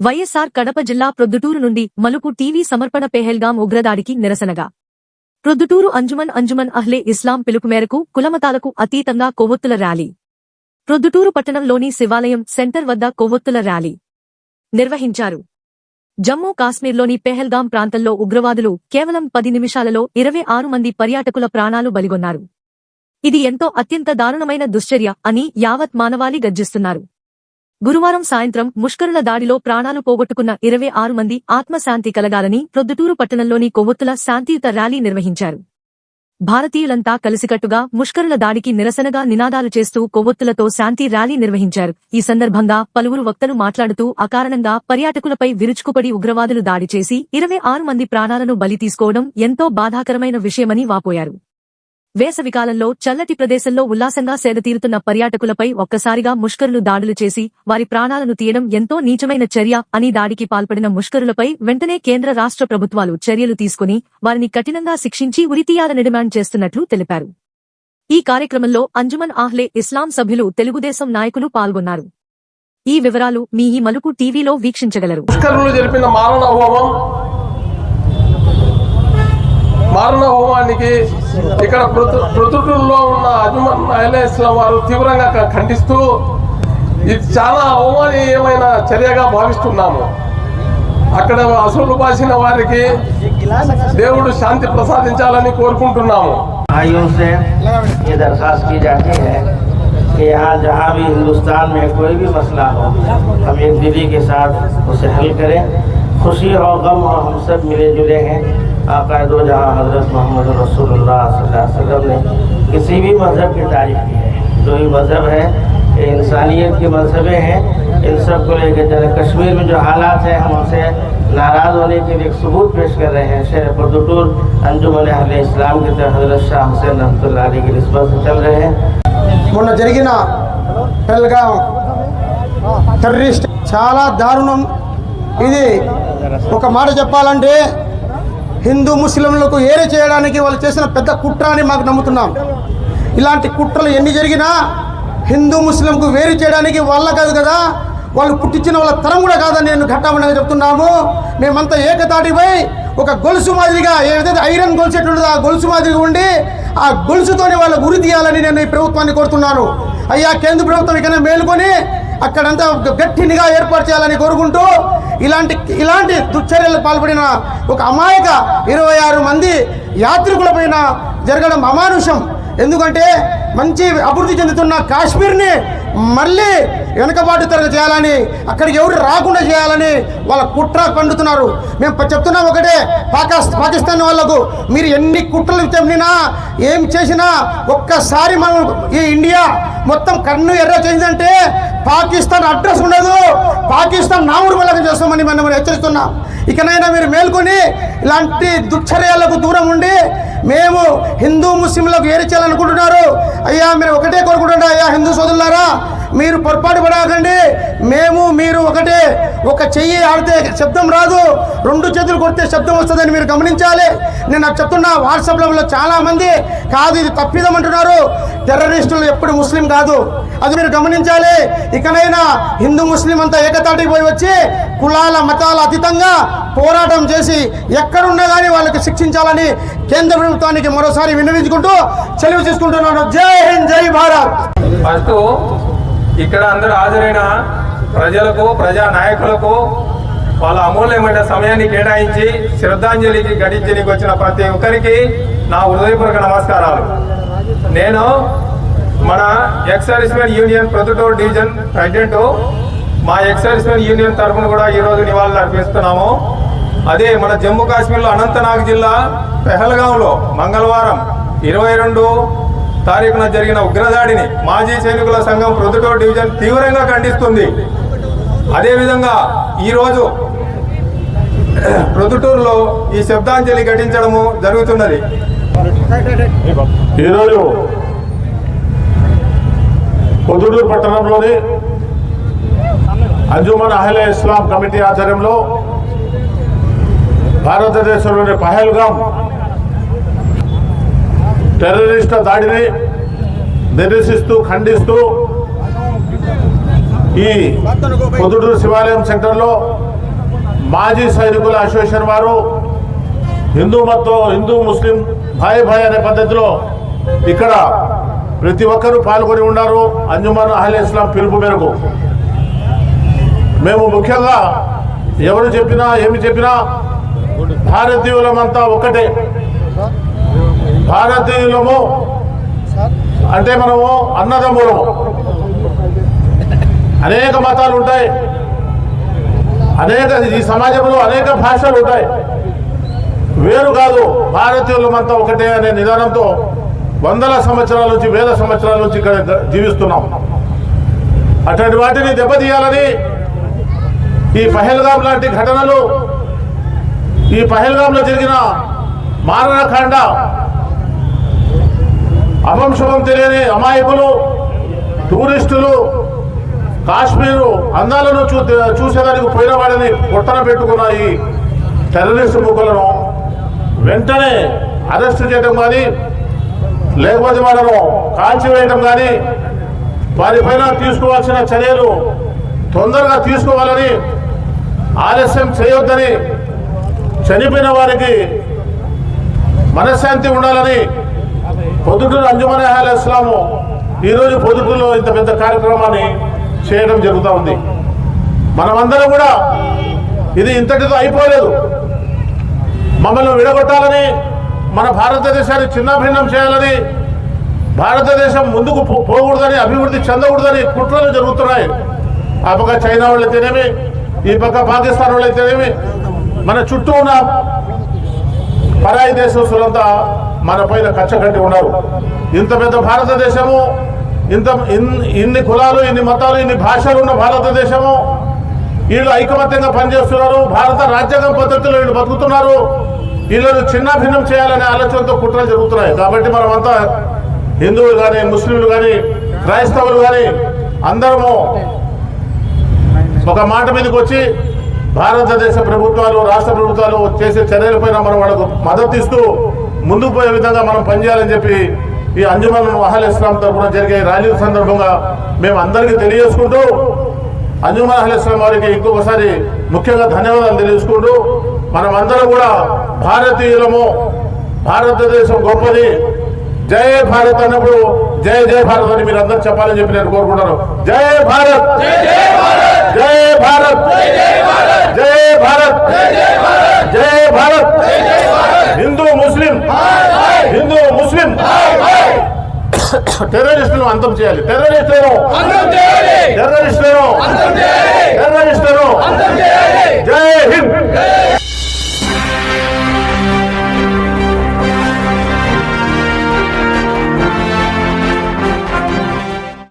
వైఎస్సార్ కడప జిల్లా ప్రొద్దుటూరు నుండి మలుపు టీవీ సమర్పణ పెహెల్గాం ఉగ్రదాడికి నిరసనగా. ప్రొద్దుటూరు అంజుమన్ అంజుమన్ అహ్లే ఇస్లాం పిలుపు మేరకు కులమతాలకు అతీతంగా కొవ్వొత్తుల ర్యాలీ. ప్రొద్దుటూరు పట్టణంలోని శివాలయం సెంటర్ వద్ద కొవ్వొత్తుల ర్యాలీ నిర్వహించారు. జమ్మూ కాశ్మీర్లోని పెహల్గాం ప్రాంతంలో ఉగ్రవాదులు కేవలం పది నిమిషాలలో ఇరవై ఆరు మంది పర్యాటకుల ప్రాణాలు బలిగొన్నారు. ఇది ఎంతో అత్యంత దారుణమైన దుశ్చర్య అని యావత్ మానవాళి గర్జిస్తున్నారు. గురువారం సాయంత్రం ముష్కరుల దాడిలో ప్రాణాలు పోగొట్టుకున్న ఇరవై ఆరు మంది ఆత్మశాంతి కలగాలని ప్రొద్దుటూరు పట్టణంలోని కొవ్వొత్తుల శాంతియుత ర్యాలీ నిర్వహించారు. భారతీయులంతా కలిసికట్టుగా ముష్కరుల దాడికి నిరసనగా నినాదాలు చేస్తూ కొవ్వొత్తులతో శాంతి ర్యాలీ నిర్వహించారు. ఈ సందర్భంగా పలువురు వక్తలు మాట్లాడుతూ అకారణంగా పర్యాటకులపై విరుచుకుపడి ఉగ్రవాదులు దాడి చేసి ఇరవై ఆరు మంది ప్రాణాలను బలి తీసుకోవడం ఎంతో బాధాకరమైన విషయమని వాపోయారు. వేసవికాలంలో చల్లటి ప్రదేశంలో ఉల్లాసంగా సేదతీరుతున్న పర్యాటకులపై ఒక్కసారిగా ముష్కరులు దాడులు చేసి వారి ప్రాణాలను తీయడం ఎంతో నీచమైన చర్య అని దాడికి పాల్పడిన ముష్కరులపై వెంటనే కేంద్ర రాష్ట్ర ప్రభుత్వాలు చర్యలు తీసుకుని వారిని కఠినంగా శిక్షించి ఉరితీయాలని డిమాండ్ చేస్తున్నట్లు తెలిపారు. ఈ కార్యక్రమంలో అంజుమన్ ఆహ్లే ఇస్లాం సభ్యులు తెలుగుదేశం నాయకులు పాల్గొన్నారు. ఈ వివరాలు మీ ఈ మలుపు టీవీలో వీక్షించగలరు. మారణ హోమం మారణ హోమానికి ఇక్కడ పృథు- పృథుటూరులో ఉన్న అజుమన్ అహ్లే ఇస్లాం వారు తీవ్రంగా క- ఖండిస్తూ ఇది చాలా అవమానీయమైన చర్యగా భావిస్తున్నాము అక్కడ అసలు బాసిన వారికి దేవుడు శాంతి ప్రసాదించాలని కోరుకుంటున్నాము भाइयों से ये दरख्वास्त की जाती है कि यहाँ जहाँ भी हिंदुस्तान में कोई भी मसला हो हम एक दिली के साथ उसे हल करें खुशी हो गम हो हम सब मिले जुले हैं आका दो जहाँ हजरत मोहम्मद रसूलुल्लाह सल्लल्लाहु अलैहि वसल्लम ने किसी भी मज़हब की तारीफ की है जो भी मज़हब है ये इंसानियत के मजहबे हैं इन सब को लेकर जरा कश्मीर में जो हालात हैं हम उनसे नाराज़ होने के लिए एक सबूत पेश कर रहे हैं शेर प्रदुटूर अंजुमन अहले इस्लाम के तहत हजरत शाह हुसैन रहमतुल्लाह अलैह की नस्बत से चल रहे हैं మొన్న జరిగిన పెల్గాం టెర్రరిస్ట్ చాలా దారుణం ఇది ఒక మాట చెప్పాలంటే హిందూ ముస్లింలకు ఏరి చేయడానికి వాళ్ళు చేసిన పెద్ద కుట్ర అని మాకు నమ్ముతున్నాం. ఇలాంటి కుట్రలు ఎన్ని జరిగినా హిందూ ముస్లింకు వేరు చేయడానికి వాళ్ళ కాదు కదా వాళ్ళు పుట్టించిన వాళ్ళ తరం కూడా కాదని నేను ఘట్టమని చెప్తున్నాము. మేమంతా ఏకతాటిపై ఒక గొలుసు మాదిరిగా ఏదైతే ఐరన్ గొలుసు ఎట్లుంటుందో ఆ గొలుసు మాదిరిగా ఉండి ఆ గొలుసుతోనే వాళ్ళ గురి తీయాలని నేను ఈ ప్రభుత్వాన్ని కోరుతున్నాను. అయ్యా కేంద్ర ప్రభుత్వం ఇకనే మేలుకొని అక్కడంతా గట్టినిగా ఏర్పాటు చేయాలని కోరుకుంటూ ఇలాంటి ఇలాంటి దుశ్చర్యలకు పాల్పడిన ఒక అమాయక ఇరవై ఆరు మంది యాత్రికులపైన జరగడం అమానుషం. ఎందుకంటే మంచి అభివృద్ధి చెందుతున్న కాశ్మీర్ని మళ్ళీ వెనుకబాటు తరగతి చేయాలని అక్కడికి ఎవరు రాకుండా చేయాలని వాళ్ళ కుట్ర పండుతున్నారు మేము చెప్తున్నాం ఒకటే పాకిస్ పాకిస్తాన్ వాళ్ళకు మీరు ఎన్ని కుట్రలు చెప్పినా ఏం చేసినా ఒక్కసారి మనం ఈ ఇండియా మొత్తం కన్ను ఎర్ర చేసిందంటే పాకిస్తాన్ అడ్రస్ ఉండదు. పాకిస్తాన్ నాముడు వల్లగా చేస్తామని మనం హెచ్చరిస్తున్నాం. ఇకనైనా మీరు మేల్కొని ఇలాంటి దుశ్చర్యాలకు దూరం ఉండి మేము హిందూ ముస్లింలకు ఏరి చేయాలనుకుంటున్నారు. అయ్యా మీరు ఒకటే కోరుకుంటుండే అయ్యా హిందూ సోదరులారా మీరు పొరపాటు పడకండి. మేము మీరు ఒకటే. ఒక చెయ్యి ఆడితే శబ్దం రాదు. రెండు చేతులు కొడితే శబ్దం వస్తుందని మీరు గమనించాలి. నేను నాకు చెప్తున్నా వాట్సాప్లో చాలామంది కాదు ఇది తప్పిదం అంటున్నారు. టెర్రరిస్టులు ఎప్పుడు ముస్లిం కాదు. అది మీరు గమనించాలి. ఇకనైనా హిందూ ముస్లిం అంతా ఏకతాటికి పోయి వచ్చి కులాల మతాల అతీతంగా పోరాటం చేసి ఎక్కడున్నా కానీ వాళ్ళకి శిక్షించాలని కేంద్ర ప్రభుత్వానికి మరోసారి విన్నవించుకుంటూ సెలవు తీసుకుంటున్నాను. జై హింద్ జై భారత్. ఫస్ట్ ఇక్కడ అందరూ హాజరైన ప్రజలకు ప్రజా నాయకులకు వాళ్ళ అమూల్యమైన సమయాన్ని కేటాయించి శ్రద్ధాంజలికి గడించడానికి వచ్చిన ప్రతి ఒక్కరికి నా హృదయపూర్వక నమస్కారాలు. నేను మన ex servicemen union Proddatur division president మా ఎక్స్ సర్వీస్మెన్ యూనియన్ తరఫున కూడా ఈరోజు నివాళులు అర్పిస్తున్నాము. అదే మన జమ్మూ కాశ్మీర్లో అనంతనాగ్ జిల్లా పెహల్గాంలో మంగళవారం ఇరవై రెండు తారీఖున జరిగిన ఉగ్రదాడిని మాజీ సైనికుల సంఘం ప్రొద్దుటూరు డివిజన్ తీవ్రంగా ఖండిస్తుంది. అదేవిధంగా ఈరోజు ప్రొద్దుటూరులో ఈ శబ్దాంజలి ఘటించడము జరుగుతున్నది. ఈరోజు పొద్దుటూరు పట్టణంలోని అంజుమన్ అహిల ఇస్లాం కమిటీ ఆధ్వర్యంలో భారతదేశంలోని పహల్గాం టెర్రరిస్టుల దాడిని నిరసిస్తూ ఖండిస్తూ ఈ పొద్దుటూరు శివాలయం సెంటర్లో మాజీ సైనికుల అసోసియేషన్ వారు హిందూ మతం హిందూ ముస్లిం భాయ్ భాయ్ అనే పద్ధతిలో ఇక్కడ ప్రతి ఒక్కరూ పాల్గొని ఉన్నారు. అంజుమన్ అహ్లే ఇస్లాం పిలుపు మేరకు. మేము ముఖ్యంగా ఎవరు చెప్పినా ఏమి చెప్పినా భారతీయులమంతా ఒక్కటే. భారతీయులము అంటే మనము అన్నదమ్ములము. అనేక మతాలు ఉంటాయి. అనేక ఈ సమాజంలో అనేక భాషలు ఉంటాయి. వేరు కాదు భారతీయులమంతా ఒకటే అనే నిదానంతో వందల సంవత్సరాల నుంచి వేల సంవత్సరాల నుంచి ఇక్కడ జీవిస్తున్నాం. అటువంటి వాటిని దెబ్బతీయాలని ఈ పహల్గాం లాంటి ఘటనలు ఈ పహల్గాంలో జరిగిన మారణకాండ అవంశవం తెలియని అమాయకులు టూరిస్టులు కాశ్మీరు అందాలను చూ చూసేదానికి పోయిన వాడిని పొట్టన పెట్టుకున్న ఈ టెర్రరిస్ట్ ముగ్గులను వెంటనే అరెస్ట్ చేయడం కానీ లేకపోతే వాళ్ళను కాల్చివేయడం కానీ వారిపైన తీసుకోవాల్సిన చర్యలు తొందరగా తీసుకోవాలని ఆలస్యం చేయొద్దని చనిపోయిన వారికి మనశ్శాంతి ఉండాలని పొద్దుటూరు అంజుమన్ అహాల్ ఇస్లాము ఈరోజు పొద్దుటూరులో ఇంత పెద్ద కార్యక్రమాన్ని చేయడం జరుగుతూ ఉంది. మనమందరం కూడా ఇది ఇంతటితో అయిపోలేదు. మమ్మల్ని విడగొట్టాలని మన భారతదేశాన్ని చిన్నభిన్నం చేయాలని భారతదేశం ముందుకు పోకూడదని అభివృద్ధి చెందకూడదని కుట్రలు జరుగుతున్నాయి. ఆ పక్క చైనా వాళ్ళైతేనేమి ఈ పక్క పాకిస్తాన్ వాళ్ళైతేనేమి మన చుట్టూ ఉన్న పరాయి దేశస్తులంతా మన పైన కచ్చ ఉన్నారు. ఇంత పెద్ద భారతదేశము ఇంత ఇన్ని కులాలు ఇన్ని మతాలు ఇన్ని భాషలు ఉన్న భారతదేశము వీళ్ళు ఐకమత్యంగా పనిచేస్తున్నారు భారత రాజ్యాంగం పద్ధతిలో వీళ్ళు బతుకుతున్నారు. వీళ్ళను చిన్న భిన్నం చేయాలనే ఆలోచనతో కుట్రలు జరుగుతున్నాయి. కాబట్టి మనమంతా హిందువులు కానీ ముస్లింలు కానీ క్రైస్తవులు కానీ అందరము ఒక మాట మీదకి వచ్చి భారతదేశ ప్రభుత్వాలు రాష్ట్ర ప్రభుత్వాలు చేసే చర్యలపైన మనం వాళ్ళకు మద్దతు ఇస్తూ ముందుకు పోయే విధంగా మనం పనిచేయాలని చెప్పి ఈ అంజుమన్ మహల్ ఇస్లాం తరఫున జరిగే ర్యాలీ సందర్భంగా మేము అందరికీ తెలియజేసుకుంటూ అంజుమన్ అహల్ ఇస్లాం వారికి ఇంకొకసారి ముఖ్యంగా ధన్యవాదాలు తెలియజేసుకుంటూ మనం అందరం కూడా భారతీయులము భారతదేశం గొప్పది. జయ భారత్ అన్నప్పుడు జయ జయ భారత్ అని మీరు అందరు చెప్పాలని చెప్పి నేను కోరుకుంటాను. జయ భారత్! జయ భారత్! జయ భారత్! జయ భారత్! హిందూ ముస్లిం! హిందూ ముస్లిం! టెర్రరిస్టులను అంతం చేయాలి. టెర్రరిస్టులను! టెర్రరిస్టులను! టెర్రరిస్టులను! జయ హింద్!